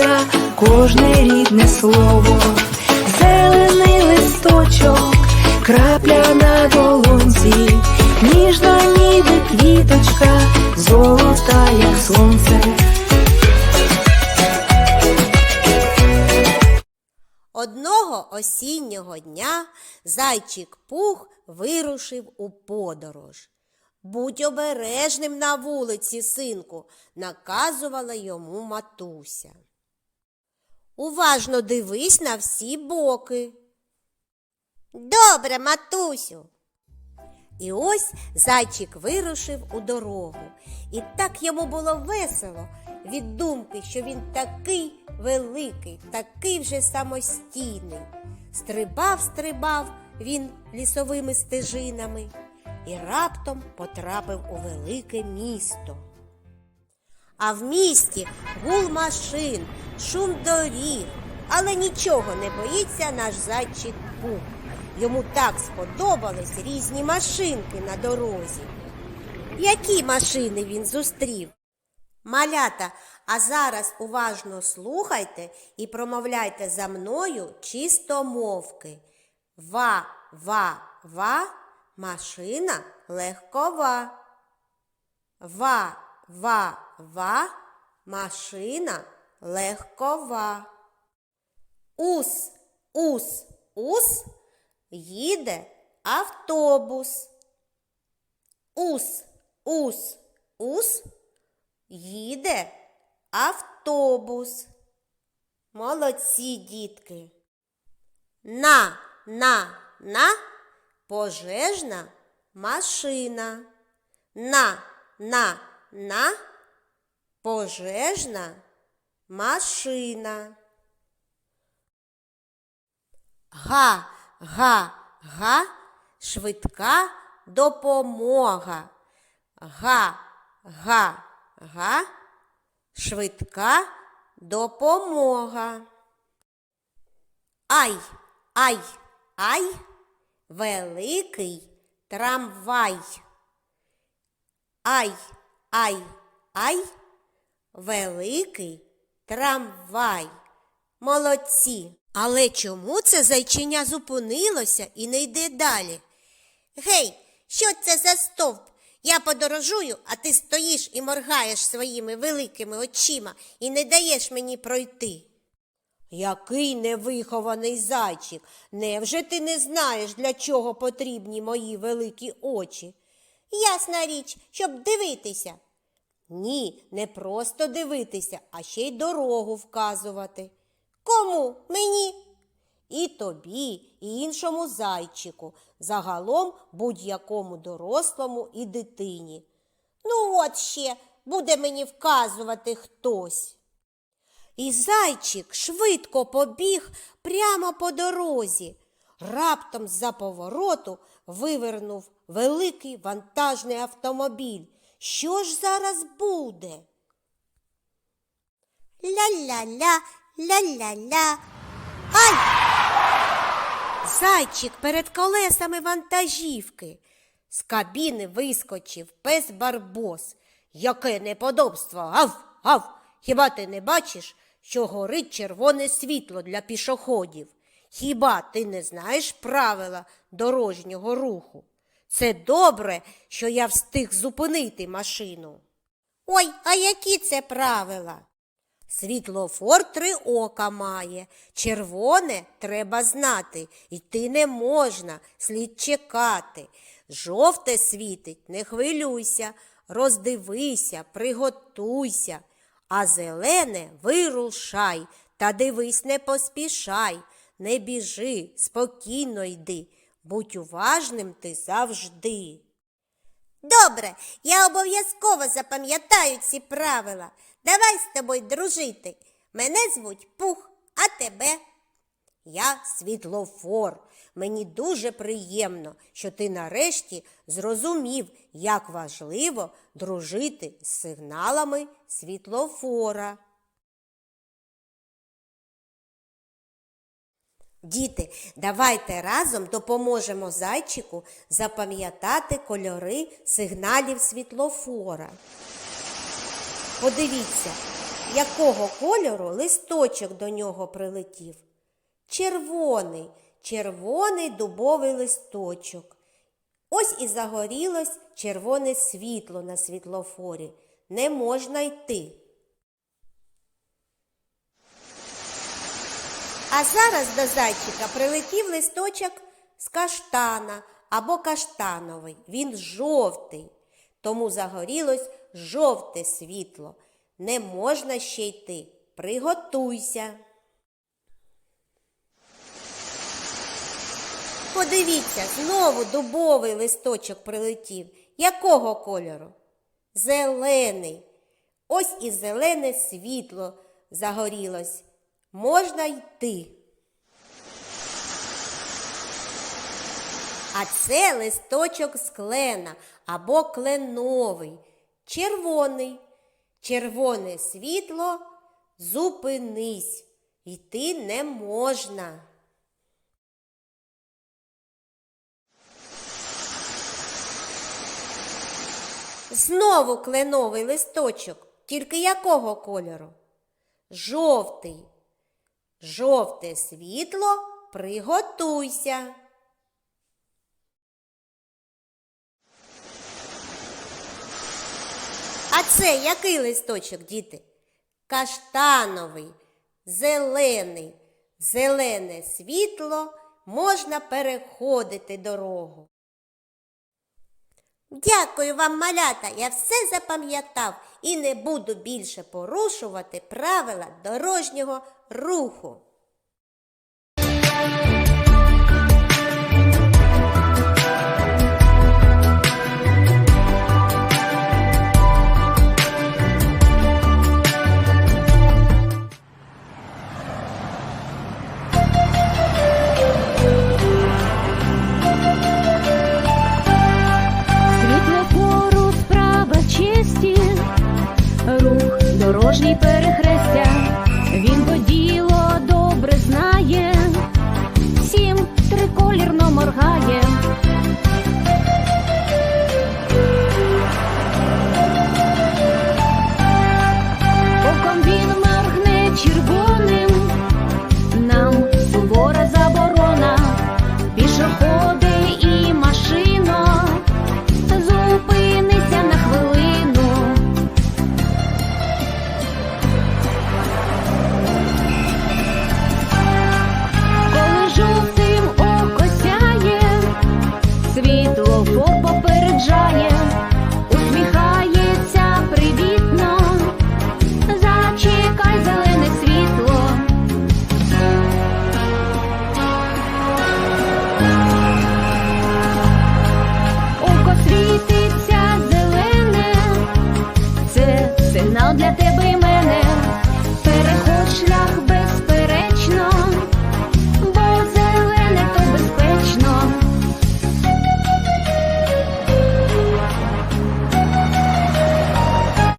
чується кожне рідне слово, зелений листочок, крапля на долонці, ніжна ніби квіточка, золота, як сонце. Одного осіннього дня зайчик Пух вирушив у подорож. Будь обережним на вулиці, синку, наказувала йому матуся. Уважно дивись на всі боки. Добре, матусю. І ось зайчик вирушив у дорогу. І так йому було весело від думки, що він такий великий, такий вже самостійний. Стрибав, стрибав він лісовими стежинами і раптом потрапив у велике місто. А в місті гул машин, шум доріг, але нічого не боїться наш зайчик Пух. Йому так сподобались різні машинки на дорозі. Які машини він зустрів? Малята, а зараз уважно слухайте і промовляйте за мною чистомовки. Ва, ва, ва, машина легкова. Ва, ва, ва, машина легкова. Ус, ус, ус, їде автобус. Ус, ус, ус, їде автобус. Молодці, дітки. На, на, на, пожежна машина. На, на, на, пожежна машина. Га, га, га, швидка допомога. Га, га, га, швидка допомога. Ай, ай, ай, великий трамвай. Ай, ай, ай, великий трамвай. Молодці. Але чому це зайчиня зупинилося і не йде далі? Гей, що це за стовп? Я подорожую, а ти стоїш і моргаєш своїми великими очима і не даєш мені пройти. Який невихований зайчик. Невже ти не знаєш, для чого потрібні мої великі очі? Ясна річ, щоб дивитися. Ні, не просто дивитися, а ще й дорогу вказувати. Кому? Мені? І тобі, і іншому зайчику, загалом будь-якому дорослому і дитині. Ну, от ще буде мені вказувати хтось. І зайчик швидко побіг прямо по дорозі. Раптом з-за повороту вивернув великий вантажний автомобіль. Що ж зараз буде? Ля-ля-ля, ля-ля-ля. Ай! Зайчик перед колесами вантажівки. З кабіни вискочив пес Барбос. Яке неподобство. Гав, гав. Хіба ти не бачиш, що горить червоне світло для пішоходів? Хіба ти не знаєш правила дорожнього руху? Це добре, що я встиг зупинити машину. Ой, а які це правила? Світлофор три ока має. Червоне треба знати, йти не можна, слід чекати. Жовте світить, не хвилюйся, роздивися, приготуйся, а зелене вирушай, та дивись, не поспішай, не біжи, спокійно йди, будь уважним ти завжди. Добре, я обов'язково запам'ятаю ці правила. Давай з тобою дружити. Мене звуть Пух, а тебе? Я світлофор. Мені дуже приємно, що ти нарешті зрозумів, як важливо дружити з сигналами світлофора. Діти, давайте разом допоможемо зайчику запам'ятати кольори сигналів світлофора. Подивіться, якого кольору листочок до нього прилетів? Червоний, червоний дубовий листочок. Ось і загорілось червоне світло на світлофорі. Не можна йти. А зараз до зайчика прилетів листочок з каштана або каштановий. Він жовтий, тому загорілось жовте світло. Не можна ще йти. Приготуйся. Подивіться, знову дубовий листочок прилетів. Якого кольору? Зелений. Ось і зелене світло загорілось. Можна йти. А це листочок з клена або кленовий, червоний. Червоне світло зупинись. Йти не можна. Знову кленовий листочок, тільки якого кольору? Жовтий. Жовте світло, приготуйся. А це який листочок, діти? Каштановий, зелений, зелене світло можна переходити дорогу. Дякую вам, малята, я все запам'ятав і не буду більше порушувати правила дорожнього руху. não é